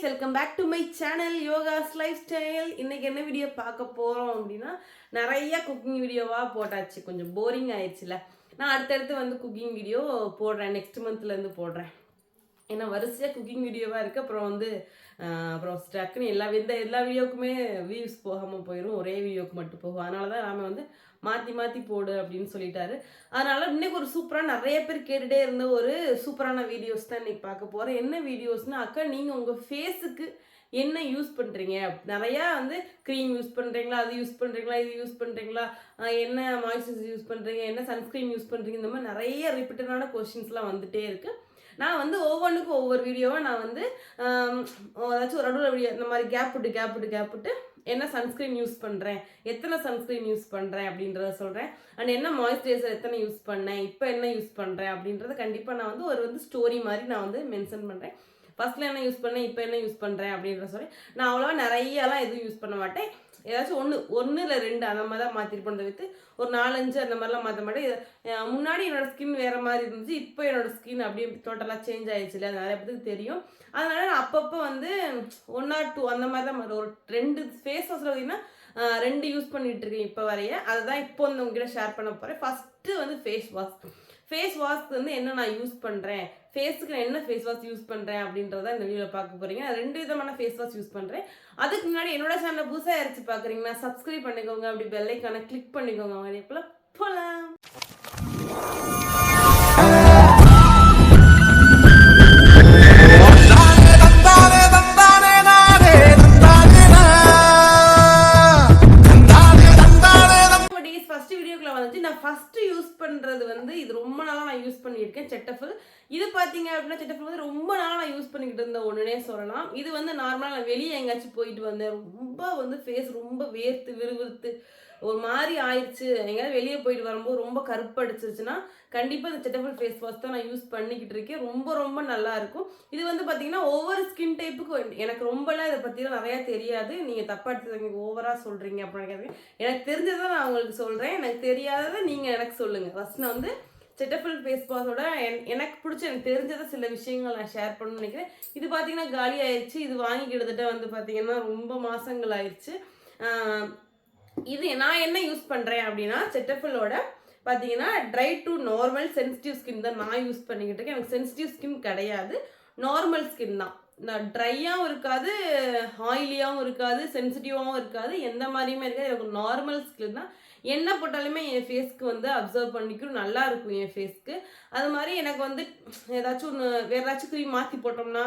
Guys welcome back to my channel Yoga's lifestyle இன்னைக்கு என்ன video பார்க்க போகிறோம் அப்படின்னா நிறைய குக்கிங் வீடியோவாக போட்டாச்சு. கொஞ்சம் போரிங் ஆயிடுச்சுல. நான் அடுத்தடுத்து வந்து குக்கிங் வீடியோ போடுறேன். நெக்ஸ்ட் மந்த்லேருந்து போடுறேன். ஏன்னா வரிசையாக குக்கிங் வீடியோவாக இருக்குது அப்புறம் வந்து அப்புறம் ஸ்டக்குன்னு எல்லா எந்த எல்லா வீடியோக்குமே வியூஸ் போகாமல் போயிடும் ஒரே வீடியோக்கு மட்டும் போகும். அதனால தான் நாம வந்து மாற்றி மாற்றி போடு அப்படின்னு சொல்லிட்டாரு. அதனால இன்னைக்கு ஒரு சூப்பராக நிறைய பேர் கேட்டுகிட்டே இருந்த ஒரு சூப்பரான வீடியோஸ் தான் இன்னைக்கு பார்க்க போகிறேன் என்ன வீடியோஸ்னால் அக்கா நீங்கள் உங்கள் ஃபேஸுக்கு என்ன யூஸ் பண்ணுறீங்க நிறையா வந்து க்ரீம் யூஸ் பண்ணுறீங்களா அது யூஸ் பண்ணுறீங்களா இது யூஸ் பண்ணுறீங்களா என்ன மாய்ஸ்சரைசர் யூஸ் பண்ணுறீங்க என்ன சன்ஸ்க்ரீன் யூஸ் பண்ணுறீங்க இந்த மாதிரி நிறைய ரிப்பீட்டடான கொஷின்ஸ்லாம் வந்துகிட்டே இருக்குது நான் வந்து ஒவ்வொன்றுக்கும் ஒவ்வொரு வீடியோவாக நான் வந்து ஏதாச்சும் ஒரு நடுவில் வீடியோ இந்த மாதிரி கேப் விட்டு கேப் விட்டு கேப் விட்டு என்ன சன்ஸ்க்ரீன் யூஸ் பண்ணுறேன் எத்தனை சன்ஸ்க்ரீன் யூஸ் பண்ணுறேன் அப்படின்றத சொல்கிறேன் அண்ட் என்ன மாய்ஸ்சரைசர் எத்தனை யூஸ் பண்ணேன் இப்போ என்ன யூஸ் பண்ணுறேன் அப்படின்றத கண்டிப்பாக நான் வந்து ஒரு வந்து ஸ்டோரி மாதிரி நான் வந்து மென்ஷன் பண்ணுறேன் ஃபர்ஸ்ட்ல என்ன யூஸ் பண்ணேன் இப்போ என்ன யூஸ் பண்ணுறேன் அப்படின்ற சொல்லி நான் அவ்வளோவா நிறையலாம் எதுவும் யூஸ் பண்ண மாட்டேன். ஏதாச்சும் ஒன்று ஒன்று இல்லை ரெண்டு அந்த மாதிரி தான் மாற்றிருப்பேன் வித்து ஒரு நாலஞ்சு அந்த மாதிரிலாம் மாற்ற மாட்டேன். முன்னாடி என்னோட ஸ்கின் வேறு மாதிரி இருந்துச்சு. இப்போ என்னோட ஸ்கின் அப்படியே டோட்டலாக சேஞ்ச் ஆயிடுச்சு இல்லையா? நிறைய பேருக்கு தெரியும். அதனால நான் அப்பப்போ வந்து ஒன் ஆர் டூ அந்த மாதிரி தான் ஒரு ரெண்டு ஃபேஸ் வாஷில் பார்த்தீங்கன்னா ரெண்டு யூஸ் பண்ணிட்டு இருக்கேன் இப்போ வரைய. அதை தான் இப்போ வந்து உங்ககிட்ட ஷேர் பண்ண போகிறேன் ஃபஸ்ட்டு வந்து ஃபேஸ் வாஷ் ஃபேஸ் வாஷ்க்கு வந்து என்ன நான் யூஸ் பண்ணுறேன் ஃபேஸுக்கு நான் என்ன ஃபேஸ் வாஷ் யூஸ் பண்ணுறேன் அப்படின்றத இந்த வீடியோவில் பார்க்க போகிறீங்க நான் ரெண்டு விதமான ஃபேஸ் வாஷ் யூஸ் பண்ணுறேன் அதுக்கு முன்னாடி என்னோட சேனலை புதுசாக யாராச்சும் பார்க்குறீங்கன்னா சப்ஸ்கிரைப் பண்ணிக்கோங்க. அப்படி பெல்லைக்கான கிளிக் பண்ணிக்கோங்க. அவங்க இப்போ போகலாம் ஃபர்ஸ்ட் பண்ணுறது வந்து இது ரொம்ப நாளாக நான் யூஸ் பண்ணியிருக்கேன் செட்டஃபில் இது பார்த்தீங்க அப்படின்னா செட்டஃபில் வந்து ரொம்ப நாளாக நான் யூஸ் பண்ணிக்கிட்டு இருந்த ஒன்றுனே சொல்லலாம். இது வந்து நார்மலாக நான் வெளியே எங்கேயாச்சும் போயிட்டு வந்தேன். ரொம்ப வந்து ஃபேஸ் ரொம்ப வேர்த்து விறுவிறுத்து ஒரு மாதிரி ஆயிடுச்சு. எங்கேயாவது வெளியே போயிட்டு வரும்போது ரொம்ப கருப்படிச்சிருச்சுன்னா கண்டிப்பாக இந்த செட்டபிள் ஃபேஸ் வாஷ் தான் நான் யூஸ் பண்ணிக்கிட்டு இருக்கேன். ரொம்ப ரொம்ப நல்லா இருக்கும். இது வந்து பார்த்தீங்கன்னா ஒவ்வொரு ஸ்கின் டைப்புக்கும் எனக்கு ரொம்பலாம் இதை பற்றிலாம் நிறையா தெரியாது. நீங்கள் தப்பாக எடுத்து ஓவராக சொல்கிறீங்க அப்படின்னு கேட்குறீங்க எனக்கு தெரிஞ்சதை நான் உங்களுக்கு சொல்கிறேன் எனக்கு தெரியாததை நீங்கள் எனக்கு சொல்லுங்கள் ஃபஸ்ட் நான் வந்து செட்டஃபில் ஃபேஸ் வாஷோட எனக்கு பிடிச்ச எனக்கு தெரிஞ்சதை சில விஷயங்கள் நான் ஷேர் பண்ணணும்னு நினைக்கிறேன். இது பார்த்தீங்கன்னா காலி ஆயிடுச்சு. இது வாங்கி கிட்டத்தட்ட வந்து பார்த்தீங்கன்னா ரொம்ப மாதங்கள் ஆயிடுச்சு. இது நான் என்ன யூஸ் பண்ணுறேன் அப்படின்னா செட்டஃபிலோட பார்த்தீங்கன்னா dry to normal sensitive skin தான் நான் யூஸ் பண்ணிக்கிட்டு இருக்கேன். எனக்கு சென்சிட்டிவ் ஸ்கின் கிடையாது. நார்மல் ஸ்கின் தான். நான் ட்ரையாகவும் இருக்காது ஆயிலியாகவும் இருக்காது சென்சிட்டிவாகவும் இருக்காது எந்த மாதிரியுமே இருக்காது. எனக்கு நார்மல் ஸ்கின் தான் என்ன போட்டாலுமே என் ஃபேஸ்க்கு வந்து அப்சர்வ் பண்ணிக்கும் நல்லா இருக்கும் என் ஃபேஸ்க்கு அது மாதிரி எனக்கு வந்து ஏதாச்சும் ஒன்று வேறு ஏதாச்சும் க்ரீம் மாற்றி போட்டோம்னா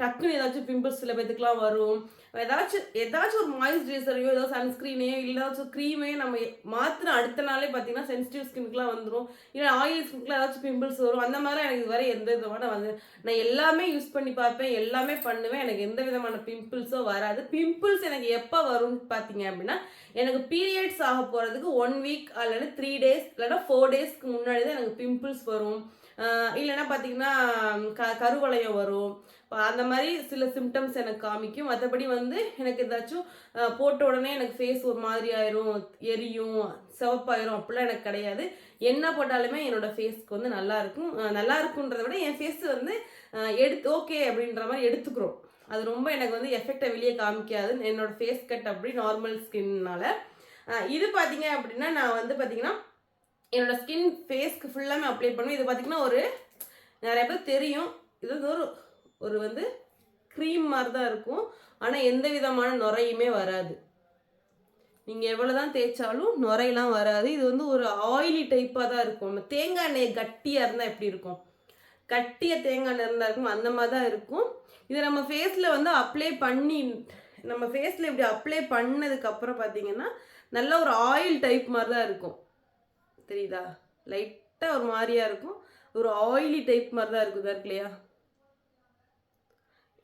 டக்குன்னு ஏதாச்சும் பிம்பிள்ஸ் சில பேத்துக்குலாம் வரும். ஏதாச்சும் ஏதாச்சும் ஒரு மாய்ஸ்சரைசரையோ ஏதோ சன்ஸ்க்ரீனையோ இல்லை ஏதாச்சும் க்ரீமையோ நம்ம மாற்றின அடுத்த நாளே பார்த்தீங்கன்னா சென்சிட்டிவ் ஸ்கின்க்குலாம் வந்துடும் இல்லை ஆயில் ஸ்கின்க்குலாம் ஏதாச்சும் பிம்பிள்ஸ் வரும். அந்த மாதிரிலாம் எனக்கு இதுவரை எந்த விதமான வந்து நான் எல்லாமே யூஸ் பண்ணி பார்ப்பேன் எல்லாமே பண்ணுவேன். எனக்கு எந்த விதமான பிம்பிள்ஸோ வராது. பிம்பிள்ஸ் எனக்கு எப்போ வரும்னு பார்த்தீங்க அப்படின்னா எனக்கு பீரியட்ஸ் ஆக போகிறதுக்கு ஒன் வீக் இல்லைன்னா த்ரீ டேஸ் இல்லைன்னா ஃபோர் டேஸ்க்கு முன்னாடி தான் எனக்கு பிம்பிள்ஸ் வரும். இல்லைன்னா பார்த்தீங்கன்னா க கருவளையம் வரும். அந்த மாதிரி சில சிம்டம்ஸ் எனக்கு காமிக்கும். மற்றபடி வந்து எனக்கு ஏதாச்சும் போட்ட உடனே எனக்கு ஃபேஸ் ஒரு மாதிரி ஆயிரும் எரியும் சிவப்பாயிரும் அப்படிலாம் எனக்கு கிடையாது. என்ன போட்டாலுமே என்னோட ஃபேஸ்க்கு வந்து நல்லா இருக்கும். நல்லா இருக்குன்றதை விட என் ஃபேஸ் வந்து எடுத்து ஓகே அப்படின்ற மாதிரி எடுத்துக்கிறோம். அது ரொம்ப எனக்கு வந்து எஃபெக்டை வெளியே காமிக்காது. என்னோட ஃபேஸ் கட் அப்படி நார்மல் ஸ்கின்னால இது பார்த்தீங்க அப்படின்னா நான் வந்து பார்த்தீங்கன்னா என்னோட ஸ்கின் ஃபேஸ்க்கு ஃபுல்லாமே அப்ளை பண்ணுவேன். இது பார்த்தீங்கன்னா ஒரு நிறைய பேர் தெரியும். இது வந்து ஒரு ஒரு வந்து க்ரீம் மாதிரி தான் இருக்கும். ஆனால் எந்த விதமான நுரையுமே வராது. நீங்கள் எவ்வளோ தான் தேய்ச்சாலும் நுரையெல்லாம் வராது. இது வந்து ஒரு ஆயிலி டைப்பாக தான் இருக்கும். நம்ம தேங்காய் எண்ணெய் கட்டியாக இருந்தால் எப்படி இருக்கும்? கட்டிய தேங்காய் எண்ணெய் இருந்தால் இருக்கும். அந்த மாதிரி தான் இருக்கும். இதை நம்ம ஃபேஸில் வந்து அப்ளை பண்ணி நம்ம ஃபேஸில் இப்படி அப்ளை பண்ணதுக்கப்புறம் பார்த்தீங்கன்னா நல்ல ஒரு ஆயில் டைப் மாதிரி தான் இருக்கும். தெரியுதா? லைட்டாக ஒரு மாதிரியாக இருக்கும். ஒரு ஆயிலி டைப் மாதிரி தான் இருக்கும் இருக்கு இல்லையா?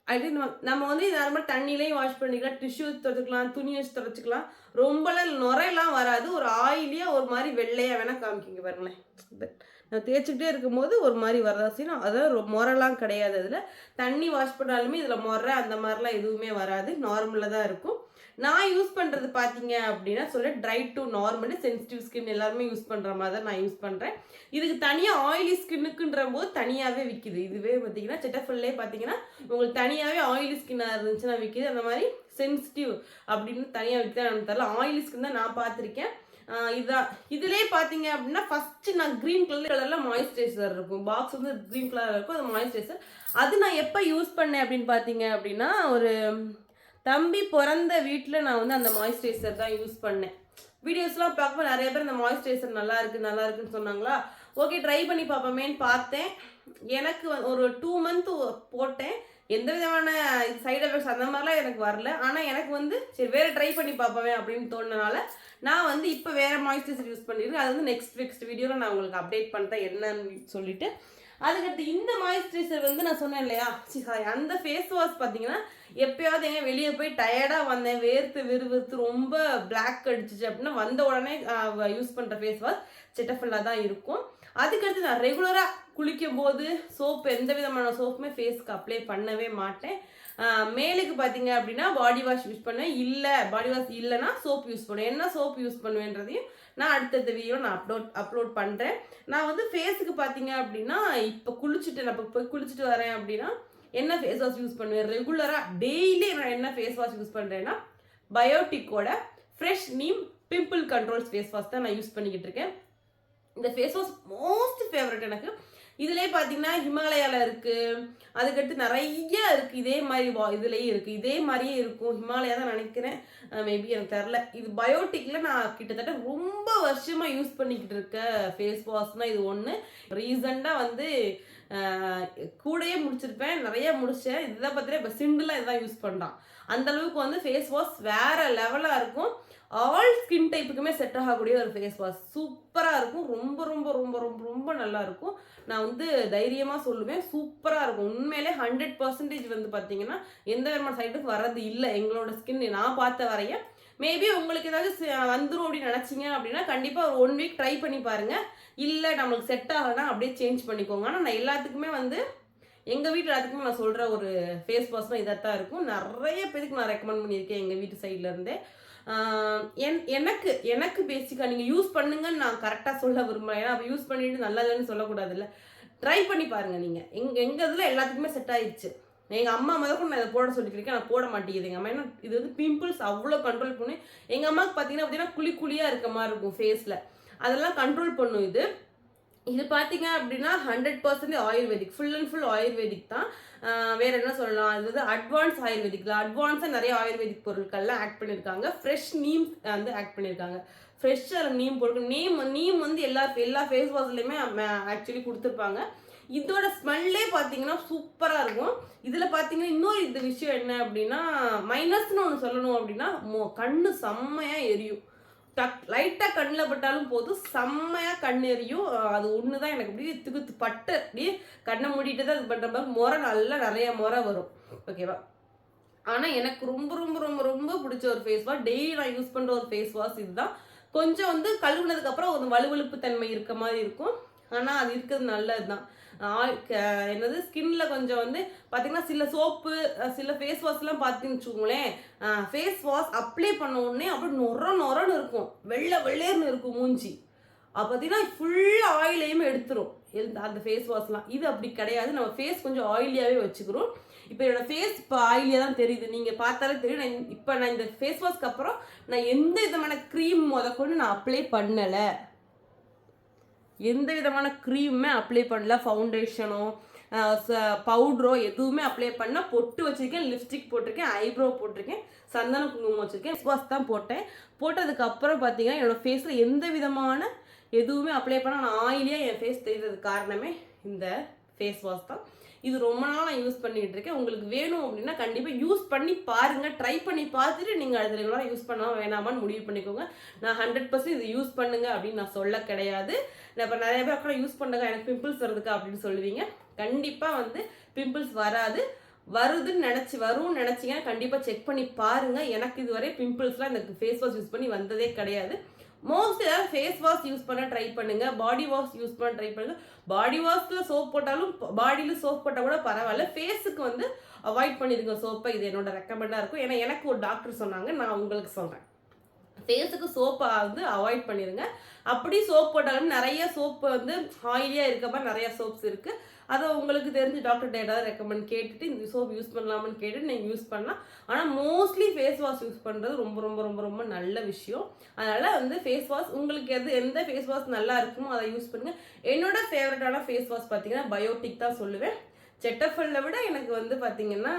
அது நம்ம நம்ம வந்து நார்மல் தண்ணிலையும் வாஷ் பண்ணிக்கலாம். டிஷ்யூ துடைச்சிக்கலாம் துணி வச்சு துடைச்சிக்கலாம். ரொம்பலாம் நுரையெல்லாம் வராது. ஒரு ஆயிலியாக ஒரு மாதிரி வெள்ளையாக வேணால் காமிக்கிங்க பாருங்களேன். But நான் தேய்ச்சிக்கிட்டே இருக்கும்போது ஒரு மாதிரி வரதா செய்யணும். அதான் ரொ- முறைலாம் கிடையாது. அதில் தண்ணி வாஷ் பண்ணாலுமே இதில் முறை அந்த மாதிரிலாம் எதுவுமே வராது. நார்மலாக தான் இருக்கும். நான் யூஸ் பண்ணுறது பார்த்தீங்க அப்படின்னா சொல்ல dry to normal sensitive skin எல்லாருமே யூஸ் பண்ணுற மாதிரி தான் நான் யூஸ் பண்ணுறேன் இதுக்கு தனியாக ஆயிலி ஸ்கின்னுக்குன்ற போது தனியாகவே விற்கிது இதுவே பார்த்தீங்கன்னா செட்டஃபுல்லே பார்த்தீங்கன்னா உங்களுக்கு தனியாகவே ஆயிலி ஸ்கின்னாக இருந்துச்சுன்னா விற்கிது அந்த மாதிரி சென்சிட்டிவ் அப்படின்னு தனியாக விற்கிறேன் எனக்கு தரல ஆயிலி ஸ்கின் தான் நான் பார்த்துருக்கேன் இதான் இதுலயே பாத்தீங்க அப்படின்னா ஃபர்ஸ்ட் நான் கிரீன் கலர் கலர்ல மாய்ஸ்சரைசர் இருக்கும். பாக்ஸ் வந்து கிரீன் கலர் இருக்கும். அது மாய்ஸ்சரைசர் அது நான் எப்போ யூஸ் பண்ணேன் அப்படின்னு பார்த்தீங்க அப்படின்னா ஒரு தம்பி பிறந்த வீட்டில் நான் வந்து அந்த மாய்ஸ்சரைசர் தான் யூஸ் பண்ணேன். வீடியோஸ்லாம் பார்க்கும்போது நிறைய பேர் இந்த மாய்ஸ்சரைசர் நல்லா இருக்கு நல்லா இருக்குன்னு சொன்னாங்களா? ஓகே ட்ரை பண்ணி பார்ப்போமேன்னு பார்த்தேன். எனக்கு ஒரு டூ மந்த் போட்டேன். எந்த விதமான சைடு எஃபெக்ட்ஸ் அந்த மாதிரிலாம் எனக்கு வரல. ஆனால் எனக்கு வந்து சரி வேறு ட்ரை பண்ணி பார்ப்பேன் அப்படின்னு தோணுனால நான் வந்து இப்போ வேறு மாய்ஸ்சரைசர் யூஸ் பண்ணியிருக்கேன் அது வந்து நெக்ஸ்ட் நெக்ஸ்ட் வீடியோவில் நான் உங்களுக்கு அப்டேட் பண்ணுறேன் என்னன்னு சொல்லிட்டு. அதுக்கடுத்து இந்த மாய்ஸ்சரைசர் வந்து நான் சொன்னேன் இல்லையா? சி, அந்த ஃபேஸ் வாஷ் பார்த்தீங்கன்னா எப்பயாவது எங்க வெளியே போய் டயர்டாக வந்தேன் வேர்த்து விறுவிறுத்து ரொம்ப பிளாக் அடிச்சிச்சு அப்படின்னா வந்த உடனே யூஸ் பண்ணுற ஃபேஸ் வாஷ் செட்டஃபுல்லாக தான் இருக்கும். அதுக்கடுத்து நான் ரெகுலராக குளிக்கும் போது சோப் எந்த விதமான சோப்புமே ஃபேஸ்க்கு அப்ளை பண்ணவே மாட்டேன். மேலுக்கு பார்த்தீங்க அப்படின்னா பாடி வாஷ் யூஸ் பண்ணுவேன். இல்லை பாடி வாஷ் இல்லைன்னா சோப் யூஸ் பண்ணுவேன். என்ன சோப் யூஸ் பண்ணுவேன்றதையும் நான் அடுத்தடுத்த வீடியோ நான் அப்லோட் அப்லோட் பண்ணுறேன் நான் வந்து ஃபேஸுக்கு பார்த்தீங்க அப்படின்னா இப்போ குளிச்சுட்டு நான் இப்போ போய் குளிச்சுட்டு வரேன் அப்படின்னா என்ன ஃபேஸ் வாஷ் யூஸ் பண்ணுவேன்? ரெகுலராக டெய்லி நான் என்ன ஃபேஸ் வாஷ் யூஸ் பண்ணுறேன்னா பயோட்டிக்கோட fresh neem pimple controls face wash தான் நான் யூஸ் பண்ணிக்கிட்டு இருக்கேன். இந்த ஃபேஸ் வாஷ் மோஸ்ட் ஃபேவரட் எனக்கு. இதுலேயே பார்த்தீங்கன்னா ஹிமாலயாவில் இருக்குது அதுக்கடுத்து நிறைய இருக்குது இதே மாதிரி வா இதுலேயும் இருக்குது இதே மாதிரியே இருக்கும். ஹிமாலயா தான் நினைக்கிறேன். மேபி எனக்கு தெரில இது பயோட்டிக்கில் நான் கிட்டத்தட்ட ரொம்ப வருஷமாக யூஸ் பண்ணிக்கிட்டு இருக்க ஃபேஸ் வாஷ்னால் இது ஒன்று ரீசண்டாக வந்து கூடையே கூடயே முடிச்சிருப்பேன். நிறைய முடிச்சேன். இதுதான் பார்த்தீங்கன்னா இப்போ சிண்டுலாம் இதான் யூஸ் பண்ணுறான் அந்தளவுக்கு வந்து ஃபேஸ் வாஷ் வேற லெவலாக இருக்கும். ஆல் ஸ்கின் டைப்புக்குமே செட் ஆகக்கூடிய ஒரு ஃபேஸ் வாஷ் சூப்பராக இருக்கும். ரொம்ப ரொம்ப ரொம்ப ரொம்ப ரொம்ப நல்லா இருக்கும். நான் வந்து தைரியமாக சொல்லுவேன். சூப்பராக இருக்கும். உண்மையிலே ஹண்ட்ரட் பர்சன்டேஜ் வந்து பார்த்தீங்கன்னா எந்த விதமான சைடுக்கு வர்றது இல்லை. எங்களோட ஸ்கின் நான் பார்த்த வரைய. மேபி உங்களுக்கு ஏதாவது வந்துடும் அப்படின்னு நினச்சிங்க அப்படின்னா கண்டிப்பாக ஒரு ஒன் வீக் ட்ரை பண்ணி பாருங்கள் இல்லை நம்மளுக்கு செட் ஆகலைன்னா அப்படியே சேஞ்ச் பண்ணிக்கோங்க. ஆனால் நான் எல்லாத்துக்குமே வந்து எங்கள் வீட்டில் எல்லாத்துக்குமே நான் சொல்கிற ஒரு ஃபேஸ் வாஷ்னால் இதாக தான் இருக்கும். நிறைய பேருக்கு நான் ரெக்கமெண்ட் பண்ணியிருக்கேன் எங்கள் வீட்டு சைட்லேருந்தே என் எனக்கு எனக்கு பேசிக்காக நீங்கள் யூஸ் பண்ணுங்கன்னு நான் கரெக்டாக சொல்ல விரும்புகிறேன் ஏன்னா அப்போ யூஸ் பண்ணிட்டு நல்லதுன்னு சொல்லக்கூடாதுல்ல. ட்ரை பண்ணி பாருங்கள் நீங்கள் எங்கள் எங்கள் இதில் எல்லாத்துக்குமே செட் ஆயிடுச்சு எங்கள் அம்மா முதல்ல நான் இதை போட சொல்லிக்கிறேன் நான் போட மாட்டேங்குது. எங்கள் அம்மா ஏன்னா இது வந்து பிம்பிள்ஸ் அவ்வளோ கண்ட்ரோல் பண்ணி. எங்கள் அம்மாவுக்கு பார்த்தீங்கன்னா பார்த்தீங்கன்னா குழி குழியாக இருக்க மாதிரி இருக்கும் ஃபேஸில் அதெல்லாம் கண்ட்ரோல் பண்ணும் இது. இது பார்த்தீங்க அப்படின்னா hundred percent ayurvedic. Full and full ayurvedic தான். வேற என்ன சொல்லலாம்? அது வந்து அட்வான்ஸ் ஆயுர்வேதிக்ல அட்வான்ஸாக நிறைய ஆயுர்வேதிக் பொருட்கள்லாம் ஆட் பண்ணியிருக்காங்க ஃப்ரெஷ் நீம் வந்து ஆட் பண்ணியிருக்காங்க ஃப்ரெஷ்ஷாக நீம் பொருட்கள் நீம் நீம் வந்து எல்லா எல்லா ஃபேஸ் வாஷ்லையுமே ஆக்சுவலி கொடுத்துருப்பாங்க. இதோட ஸ்மெல்லே பார்த்தீங்கன்னா சூப்பராக இருக்கும். இதில் பார்த்தீங்கன்னா இன்னொரு இது விஷயம் என்ன அப்படின்னா மைனஸ்னு ஒன்று சொல்லணும் அப்படின்னா மோ கண்ணு செம்மையாக எரியும். டக் லைட்டாக கண்ணில் பட்டாலும் போதும். செம்மையாக கண் எரியும் அது ஒன்று தான் எனக்கு அப்படியே திகுத்து பட்டு அப்படியே கண்ணை மூடிட்டு தான் இது பண்ணுற மாதிரி முறை நல்லா நிறைய முறை வரும். ஓகேவா ஆனால் எனக்கு ரொம்ப ரொம்ப ரொம்ப ரொம்ப பிடிச்ச ஒரு ஃபேஸ் வாஷ் டெய்லி நான் யூஸ் பண்ணுற ஒரு ஃபேஸ் வாஷ் இதுதான். கொஞ்சம் வந்து கழுவுனதுக்கப்புறம் ஒரு வலுவழுப்பு தன்மை இருக்க மாதிரி இருக்கும். ஆனால் அது இருக்கிறது நல்லது தான் என்னது ஸ்கின்ல கொஞ்சம் வந்து பார்த்தீங்கன்னா சில சோப்பு சில ஃபேஸ் வாஷ்லாம் பார்த்தீங்கன்னு வச்சுக்கோங்களேன். ஃபேஸ் வாஷ் அப்ளை பண்ண உடனே அப்படியே நொர நொரன்னு இருக்கும். வெள்ளை வெள்ளேர்னு இருக்கும் மூஞ்சி. அப்போ பார்த்தீங்கன்னா ஃபுல் ஆயிலையுமே எடுத்துரும். எந்த- அந்த ஃபேஸ் வாஷ்லாம் இது அப்படி கிடையாது. நம்ம ஃபேஸ் கொஞ்சம் ஆயிலியாகவே வச்சுக்கிறோம். இப்போ என்னோட ஃபேஸ் இப்போ ஆயிலியாக தான் தெரியுது. நீங்கள் பார்த்தாலே தெரியும். நான் இப்போ நான் இந்த ஃபேஸ் வாஷ்க்கு அப்புறம் நான் எந்த விதமான க்ரீம் முதற்கொண்டு நான் அப்ளை பண்ணலை. எந்த விதமான க்ரீமுமே அப்ளை பண்ணல. ஃபவுண்டேஷனோ பவுடரோ எதுவுமே அப்ளை பண்ணால். பொட்டு வச்சுருக்கேன் லிப்ஸ்டிக் போட்டிருக்கேன் ஐப்ரோ போட்டிருக்கேன் சந்தன குங்குமம் வச்சுருக்கேன் வாஷ் தான் போட்டேன். போட்டதுக்கப்புறம் பார்த்தீங்கன்னா என்னோட ஃபேஸில் எந்த விதமான எதுவுமே அப்ளை பண்ணால். நான் ஆயிலியாக என் ஃபேஸ் தெரிகிறது காரணமே இந்த ஃபேஸ் வாஷ் தான். இது ரொம்ப நாள் நான் யூஸ் பண்ணிகிட்டு இருக்கேன். உங்களுக்கு வேணும் அப்படின்னா கண்டிப்பாக யூஸ் பண்ணி பாருங்கள் ட்ரை பண்ணி பார்த்துட்டு நீங்கள் அடுத்த ரெகுலராக யூஸ் பண்ணாம வேணாமான்னு முடிவு பண்ணிக்கோங்க. நான் ஹண்ட்ரட் பர்சன்ட் இது யூஸ் பண்ணுங்கள் அப்படின்னு நான் சொல்ல கிடையாது. நான் இப்போ நிறைய பேர் யூஸ் பண்ணுங்க எனக்கு பிம்பிள்ஸ் வருதுக்கா அப்படின்னு சொல்லுவீங்க. கண்டிப்பாக வந்து பிம்பிள்ஸ் வராது. வருதுன்னு நினச்சி வரும்னு நினச்சிங்கன்னா கண்டிப்பாக செக் பண்ணி பாருங்கள் எனக்கு இதுவரை பிம்பிள்ஸ்லாம் இந்த ஃபேஸ் வாஷ் யூஸ் பண்ணி வந்ததே கிடையாது. மோஸ்ட் ஏதாவது ஃபேஸ் வாஷ் யூஸ் பண்ண ட்ரை பண்ணுங்க. பாடி வாஷ் யூஸ் பண்ண ட்ரை பண்ணுங்க. பாடி வாஷ்ல சோப் போட்டாலும் பாடியில சோப் போட்டால் கூட பரவாயில்ல. ஃபேஸுக்கு வந்து அவாய்ட் பண்ணிடுங்க சோப்பை இது என்னோட ரெக்கமெண்டாக இருக்கும். ஏன்னா எனக்கு ஒரு டாக்டர் சொன்னாங்க. நான் உங்களுக்கு சொல்கிறேன் ஃபேஸுக்கு சோப்பை வந்து அவாய்ட் பண்ணிடுங்க அப்படி சோப் போட்டாலும் நிறைய சோப்பு வந்து ஆயிலியாக இருக்க மாதிரி நிறைய சோப்ஸ் இருக்குது அதை உங்களுக்கு தெரிஞ்சு டாக்டர் ஏதாவது ரெக்கமெண்ட் கேட்டுட்டு இந்த சோப் யூஸ் பண்ணலாமான்னு கேட்டுட்டு நீங்கள் யூஸ் பண்ணலாம். ஆனால் மோஸ்ட்லி ஃபேஸ் வாஷ் யூஸ் பண்ணுறது ரொம்ப ரொம்ப ரொம்ப ரொம்ப நல்ல விஷயம். அதனால் வந்து ஃபேஸ் வாஷ் உங்களுக்கு எது எந்த ஃபேஸ் வாஷ் நல்லா இருக்குமோ அதை யூஸ் பண்ணுங்கள் என்னோட ஃபேவரட்டான ஃபேஸ் வாஷ் பார்த்தீங்கன்னா பயோட்டிக் தான் சொல்லுவேன். செட்டஃபல்ல விட எனக்கு வந்து பார்த்தீங்கன்னா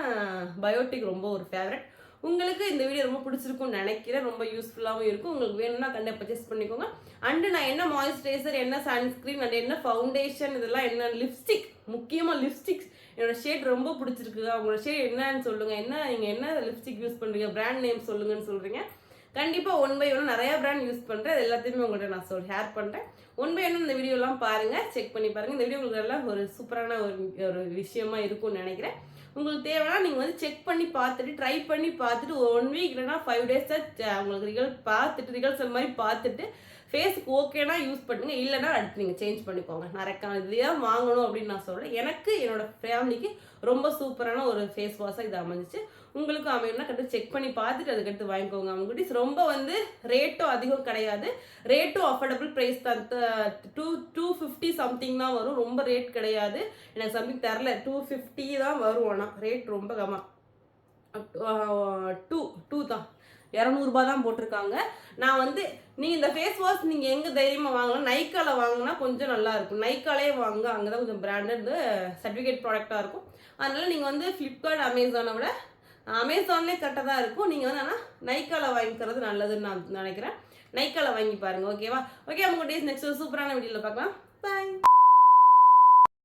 பயோட்டிக் ரொம்ப ஒரு ஃபேவரட் உங்களுக்கு இந்த வீடியோ ரொம்ப பிடிச்சிருக்கும்னு நினைக்கிறேன். ரொம்ப யூஸ்ஃபுல்லாகவும் இருக்கும். உங்களுக்கு வேணும்னா கண்டிப்பாக பர்ச்சேஸ் பண்ணிக்கோங்க. அண்டு நான் என்ன மாய்ஸ்சரைசர் என்ன சன்ஸ்க்ரீன் அண்ட் என்ன ஃபவுண்டேஷன் இதெல்லாம் என்ன லிப்ஸ்டிக் முக்கியமாக லிப்ஸ்டிக்ஸ் என்னோட ஷேட் ரொம்ப பிடிச்சிருக்கு. அவங்களோட ஷேட் என்னன்னு சொல்லுங்கள் என்ன நீங்கள் என்ன லிப்ஸ்டிக் யூஸ் பண்ணுறீங்க பிராண்ட் நேம் சொல்லுங்கன்னு சொல்கிறீங்க கண்டிப்பாக ஒன் பை ஒன் நிறையா பிராண்ட் யூஸ் பண்ணுறேன் அது எல்லாத்தையுமே உங்கள்கிட்ட நான் சொல் ஷேர் பண்ணுறேன் ஒன் பை ஒன்று இந்த வீடியோலாம் பாருங்கள் செக் பண்ணி பாருங்கள் இந்த வீடியோ உங்களுக்கு எல்லாம் ஒரு சூப்பரான ஒரு ஒரு விஷயமா இருக்கும்னு நினைக்கிறேன். உங்களுக்கு தேவைன்னா நீங்கள் வந்து செக் பண்ணி பார்த்துட்டு ட்ரை பண்ணி பார்த்துட்டு ஒன் வீக் இல்லைனா ஃபைவ் டேஸ் உங்களுக்கு ரிகல் பார்த்துட்டு ரிகல்ட்ஸ் மாதிரி பார்த்துட்டு ஃபேஸுக்கு ஓகேனா யூஸ் பண்ணுங்க இல்லைன்னா அடுத்து நீங்கள் சேஞ்ச் பண்ணிக்கோங்க. நான் இதுலேயே இதுதான் வாங்கணும் அப்படின்னு நான் சொல்கிறேன் எனக்கு என்னோட ஃபேமிலிக்கு ரொம்ப சூப்பரான ஒரு ஃபேஸ் வாஷாக இது அமைஞ்சிச்சு. உங்களுக்கும் அமையணும்னா கண்டிப்பாக செக் பண்ணி பார்த்துட்டு அதுக்கடுத்து வாங்கிக்கோங்க. அவங்க ரொம்ப வந்து ரேட்டும் அதிகம் கிடையாது. ரேட்டும் அஃபோர்டபுள் ப்ரைஸ் தான். டூ டூ ஃபிஃப்டி சம்திங் தான் வரும். ரொம்ப ரேட் கிடையாது. எனக்கு சம்திங் தெரில. டூ ஃபிஃப்டி தான் வரும். ஆனால் ரேட் ரொம்ப கம்மா. டூ டூ தான். இரநூறுபா தான் போட்டிருக்காங்க. நான் வந்து நீங்கள் இந்த ஃபேஸ் வாஷ் நீங்கள் எங்கே தைரியமாக வாங்கலாம் நைக்கால வாங்கினா கொஞ்சம் நல்லா இருக்கும். நைக்காலே வாங்க அங்கே தான் கொஞ்சம் பிராண்டட் சர்டிஃபிகேட் ப்ராடக்டாக இருக்கும். அதனால் நீங்கள் வந்து ஃப்ளிப்கார்ட் அமேசானை விட அமேசான்லேயே கரெக்டாக தான் இருக்கும். நீங்கள் வந்து ஆனால் நைக்கால வாங்கிக்கிறது நல்லதுன்னு நான் நினைக்கிறேன். நைக்கால வாங்கி பாருங்கள் ஓகேவா ஓகே அவங்க டேஸ் நெக்ஸ்ட் சூப்பரான வீடியோவில் பார்க்கலாம். பாய்